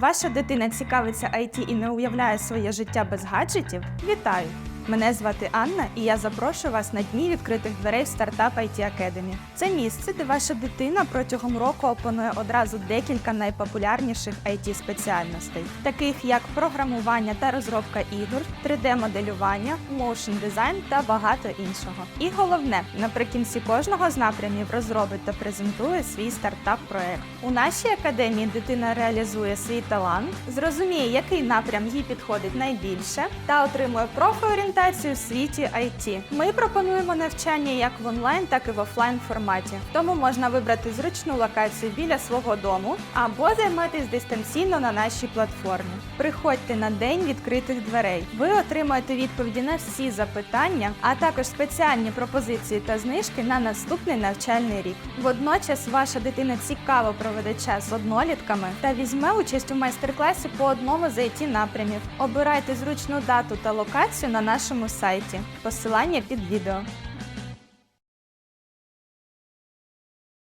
Ваша дитина цікавиться IT і не уявляє своє життя без гаджетів? Вітаю! Мене звати Анна, і я запрошую вас на дні відкритих дверей в стартап IT Academy. Це місце, де ваша дитина протягом року опанує одразу декілька найпопулярніших it спеціальностей, таких як програмування та розробка ігор, 3D-моделювання, моушн дизайн та багато іншого. І головне, наприкінці кожного з напрямів розробить та презентує свій стартап-проект. У нашій академії дитина реалізує свій талант, зрозуміє, який напрям їй підходить найбільше, та отримує профорієнтацію в світі IT. Ми пропонуємо навчання як в онлайн, так і в офлайн форматі. Тому можна вибрати зручну локацію біля свого дому або займатися дистанційно на нашій платформі. Приходьте на день відкритих дверей. Ви отримаєте відповіді на всі запитання, а також спеціальні пропозиції та знижки на наступний навчальний рік. Водночас ваша дитина цікаво проведе час з однолітками та візьме участь у майстер-класі по одному з it напрямів. Обирайте зручну дату та локацію на нашому сайті. Посилання під відео.